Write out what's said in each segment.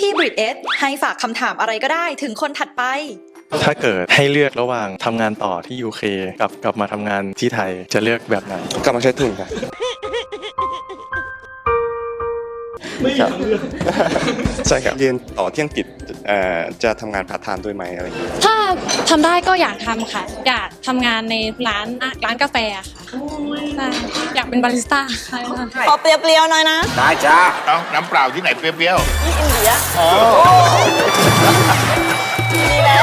พี่ๆบริดเอสให้ฝากคำถามอะไรก็ได้ถึงคนถัดไป ถ้าเกิดให้เลือกระหว่างทำงานต่อที่ UK กับกลับมาทำงานที่ไทยจะเลือกแบบไหน กลับมาใช้ทุนครับใช่ครับ เรียนต่อที่อังกฤษเอ่อจะทำงานพาร์ทไทม์ด้วยไหมอะไรอย่างเงี้ยถ้าทำได้ก็อยากทำค่ะ อยากทำงานในร้านอะร้านกาแฟค่ะใช่อยากเป็นบาริสต้าค่ะขอเปรี้ยวๆหน่อยนะได้จ้าเอาน้ำเปล่าที่ไหนเปรี้ยวนี่อินเดียๆอ๋อนี่แหละ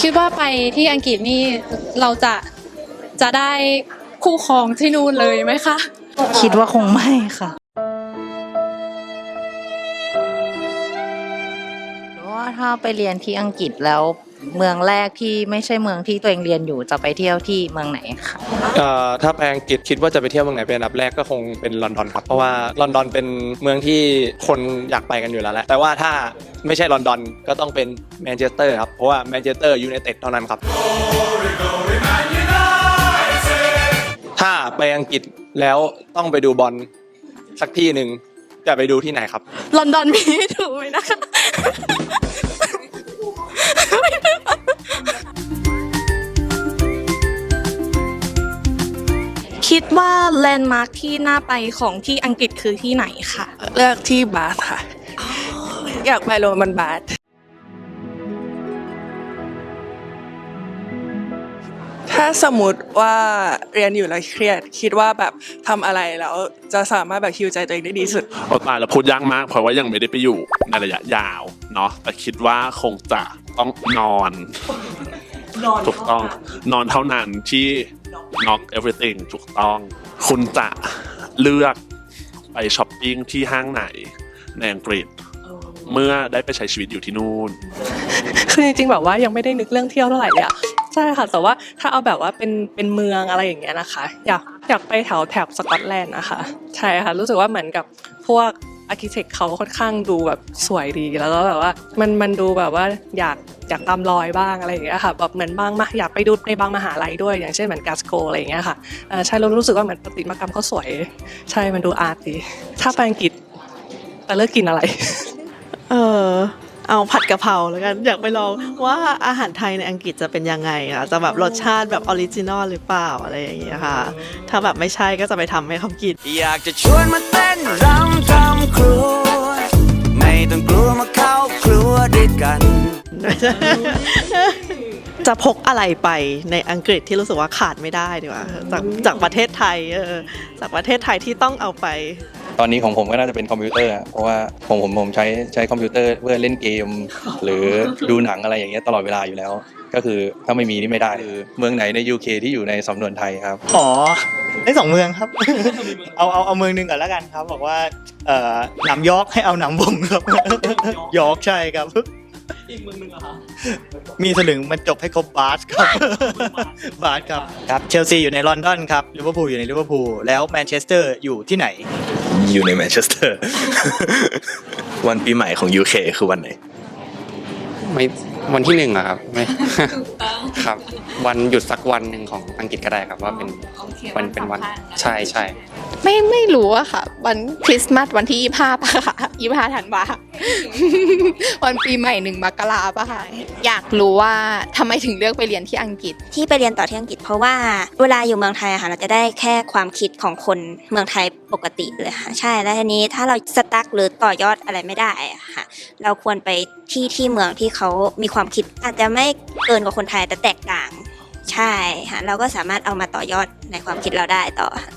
คิดว่าไปที่อังกฤษนี่เราจะจะได้คู่ครองที่นู่นเลยไหมคะ คิดว่าคงไม่ค่ะหรือว่าถ้าไปเรียนที่อังกฤษแล้ว เมืองแรกที่ไม่ใช่เมืองที่ตัวเองเรียนอยู่จะไปเที่ยวที่เมืองไหนคะเอ่อถ้าไปอังกฤษคิดว่าจะไปเที่ยวเมืองไหนเป็นอันดับแรกก็คงเป็นลอนดอนครับเพราะว่าลอนดอนเป็นเมืองที่คนอยากไปกันอยู่แล้วแหละแต่ว่าถ้าไม่ใช่ลอนดอนก็ต้องเป็นแมนเชสเตอร์ครับเพราะว่าแมนเชสเตอร์ยูไนเต็ดเท่านั้นครับ ถ้าไปอังกฤษแล้วต้องไปดูบอลสักที่หนึ่งจะไปดูที่ไหนครับ ลอนดอนมีให้ถูกไหมนะคะ คิดว่าแลนด์มาร์คที่น่าไปของที่อังกฤษคือที่ไหนค่ะเลือกที่บาสค่ะ อยากไปโรมันบาสถ้าสมมติว่าเรียนอยู่แล้วเครียด คิดว่าแบบทำอะไรแล้วจะสามารถแบบฮิวใจตัวเองได้ดีที่สุดโอ้ตายแล้วพูดยากมากเพราะว่ายังไม่ได้ไปอยู่ในระยะยาวเนาะแต่คิดว่าคงจะต้องนอน ถูกต้องนอนเท่านั้นที่ knock everything ถูกต้อง คุณจะเลือกไปช้อปปิ้งที่ห้างไหนในอังกฤษ เมื่อได้ไปใช้ชีวิตอยู่ที่นู่น คือจริงๆแบบว่ายังไม่ได้นึกเรื่องเที่ยวเท่าไหร่เลยอะใช่ค่ะแต่ว่าถ้าเอาแบบว่าเป็นเป็นเมืองอะไรอย่างเงี้ยนะคะ อยากอยากไปแถวแถบสกอตแลนด์นะคะ ใช่ค่ะ รู้สึกว่าเหมือนกับพวก อาร์เคเต็กเขาค่อนข้างดูแบบสวยดีแล้วก็แบบว่ามันมันดูแบบว่าอยากอยากตามรอยบ้างอะไรอย่างเงี้ยค่ะแบบเหมือนบางมาอยากไปดูในบางมหาลัยด้วย อย่างเช่นเหมือนกาสโกอะไรอย่างเงี้ยค่ะใช่เรารู้สึกว่าเหมือนประติมากรรมเขาสวย ใช่มันดูอาร์ตดีถ้าไปอังกฤษแต่เลิกกินอะไร เออ เอาผัดกะเพราแล้วกันอยากไปลองว่าอาหารไทยในอังกฤษจะเป็นยังไงอะจะแบบรสชาติแบบออริจินอลหรือเปล่าอะไรอย่างเงี้ยค่ะ ถ้าแบบไม่ใช่ก็จะไปทำให้เขากิน อยากจะชวนมาเต้นรำทำครัวไม่ต้องกลัวมาเข้าครัวด้วยกันจะพกอะไรไปในอังกฤษที่รู้สึกว่าขาดไม่ได้ดีกว่าจากจากประเทศไทยเออจากประเทศไทยที่ต้องเอาไป ตอนนี้ของผมก็น่าจะเป็นคอมพิวเตอร์อะเพราะว่าผมผมผมใช้ใช้คอมพิวเตอร์เพื่อเล่นเกม หรือดูหนังอะไรอย่างเงี้ยตลอดเวลาอยู่แล้ว ก็คือถ้าไม่มีนี่ไม่ได้คือเมืองไหนใน UK ที่อยู่ในสำนวนไทยครับ อ๋อได้สองเมืองครับ เอาเอาเอาเมืองหนึ่งก่อนแล้วกันครับ บอกว่าเอ่อหนำยอร์กให้เอาหนำบงครับยอร์กใช่ครับ อีกเมืองหนึ่งเหรอมีสลึงมันจบให้ครบบาสครับ บาสครับครับเชลซีอยู่ในลอนดอนครับลิเวอร์พูลอยู่ในลิเวอร์พูลแล้วแมนเชสเตอร์อยู่ที่ไหน อยู่ในแมนเชสเตอร์ วันปีใหม่ของ UK คือวันไหน ไม่วันที่หนึ่งอะครับไม่ครับ วันหยุดสักวันหนึ่งของอังกฤษก็ได้ครับว่าเป็นวันเป็นวันใช่ใช่ ไม่ไม่รู้อะค่ะ วันคริสต์มาสวันที่ยี่ห้าปะค่ะยี่ห้าธันวาวันปีใหม่หนึ่งมกราปะค่ะ อยากรู้ว่าทำไมถึงเลือกไปเรียนที่อังกฤษ ที่ไปเรียนต่อที่อังกฤษ เพราะว่าเวลาอยู่เมืองไทยอะค่ะ เราจะได้แค่ความคิดของคนเมืองไทยปกติเลยค่ะ ใช่แล้วทีนี้ถ้าเราสตั๊กหรือต่อยอดอะไรไม่ได้อะค่ะ เราควรไปที่ที่เมืองที่เขามีความคิด อาจจะไม่เกินกว่าคนไทยแต่แตกต่าง ใช่ค่ะเราก็สามารถเอามาต่อยอดในความคิดเราได้ต่อค่ะ